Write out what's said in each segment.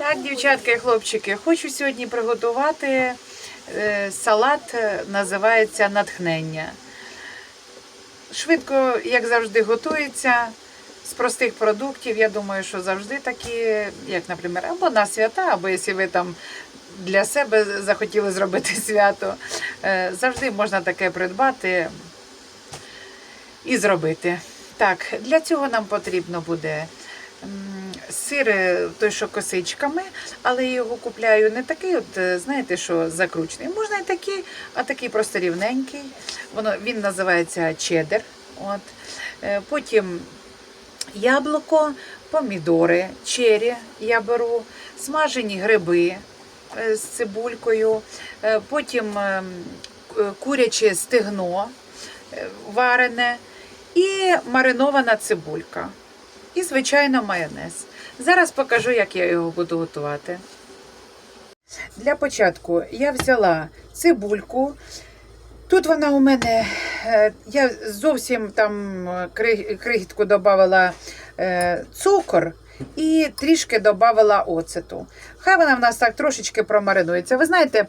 Так, дівчатки і хлопчики, хочу сьогодні приготувати е, салат, е, називається натхнення. Швидко, як завжди, готується з простих продуктів. Я думаю, що завжди такі, як, наприклад, або на свята, або якщо ви там для себе захотіли зробити свято, е, завжди можна таке придбати і зробити. Так, для цього нам потрібно буде сир, той, що косичками, але я його купляю не такий, от, е, знаєте, що закручений. Можна і такий, а такий просто рівненький. Воно, він називається чедер. От. Е, Потім яблуко, помідори, чері я беру, смажені гриби е, з цибулькою, потім е, куряче стегно варене і маринована цибулька. І, звичайно, майонез. Зараз покажу, як я його буду готувати. Для початку я взяла цибульку. Тут вона у мене, е, я зовсім там е, крихітку додавала е, цукор і трішки додавала оцету. Хай вона в нас так трошечки промаринується. Ви знаєте,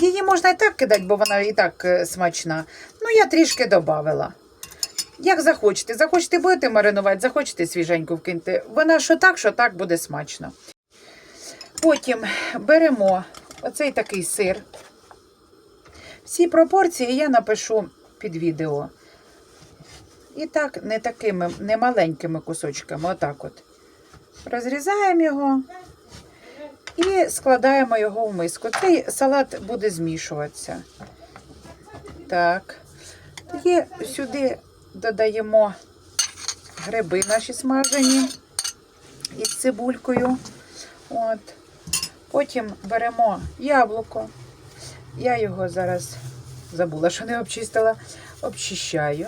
її можна і так кидати, бо вона і так смачна. Ну, я трішки додавала. Як захочете. Захочете будете маринувати, захочете свіженьку вкиньте. Вона що так, що так буде смачно. Потім беремо оцей такий сир. Всі пропорції я напишу під відео. І так, не такими, не маленькими кусочками, отак от. Розрізаємо його і складаємо його в миску. Цей салат буде змішуватися. Так. Тоді сюди додаємо гриби наші смажені із цибулькою. От. Потім беремо яблуко. Я його зараз забула, що не обчистила. Обчищаю.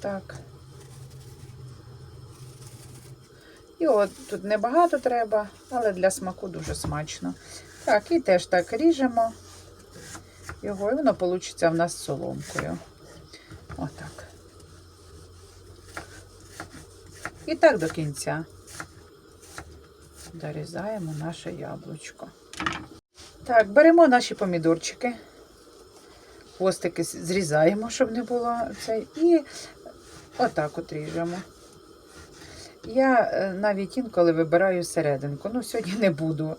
Так. І от тут небагато треба, але для смаку дуже смачно. Так, і теж так ріжемо його, і воно вийде в нас соломкою. Отак. І так до кінця. Дорізаємо наше яблучко. Так, беремо наші помідорчики. Хвостики зрізаємо, щоб не було цей. І отак от ріжемо. Я е, навіть інколи вибираю серединку. Ну, сьогодні не буду.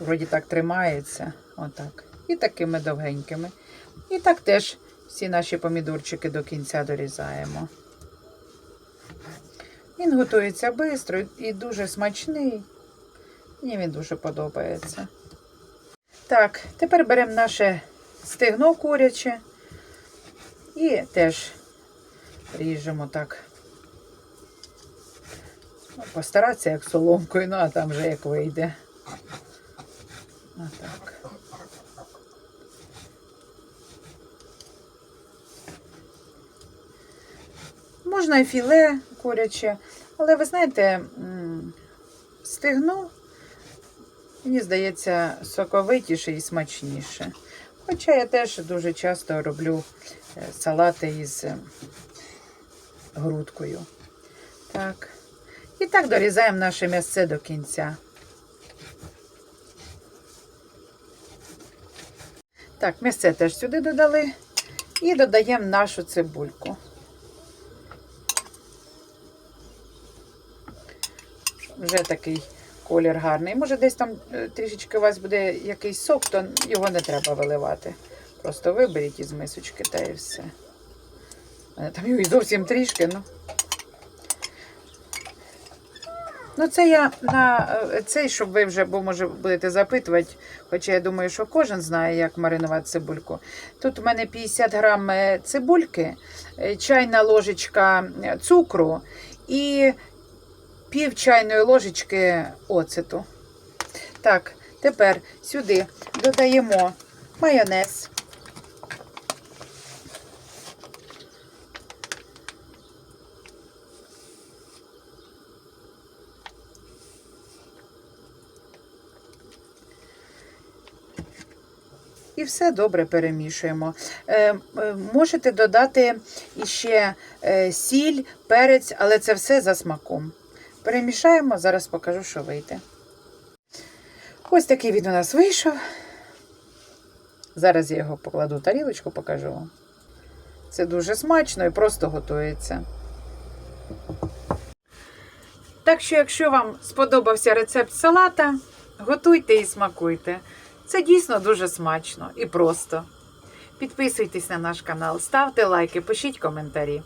Вроді так тримається. Отак. І такими довгенькими. І так теж всі наші помідорчики до кінця дорізаємо. Він готується швидко і дуже смачний. Мені він дуже подобається. Так, тепер беремо наше стегно куряче і теж ріжемо так. Ну, Постаратися як соломкою, ну а там вже як вийде. Отак. Можна і філе куряче, але ви знаєте, м, стегно, мені здається, соковитіше і смачніше. Хоча я теж дуже часто роблю е, салати із е, грудкою. Так. І так дорізаємо наше м'ясце до кінця. Так, м'ясце теж сюди додали. І додаємо нашу цибульку. Вже такий колір гарний. Може, десь там е, трішечки у вас буде якийсь сок, то його не треба виливати. Просто виберіть із мисочки та і все. Там його і зовсім трішки, ну. Ну, це я на е, цей, щоб ви вже, бо може будете запитувати, хоча я думаю, що кожен знає, як маринувати цибульку. Тут у мене 50 грам е, цибульки, чайна ложечка цукру і пів чайної ложечки оцету. Так, тепер сюди додаємо майонез. І все добре перемішуємо. Е, е, можете додати іще е, сіль, перець, але це все за смаком. Перемішаємо, зараз покажу, що вийде. Ось такий він у нас вийшов. Зараз я його покладу в тарілочку, покажу вам. Це дуже смачно і просто готується. Так що, якщо вам сподобався рецепт салата, готуйте і смакуйте. Це дійсно дуже смачно і просто. Підписуйтесь на наш канал, ставте лайки, пишіть коментарі.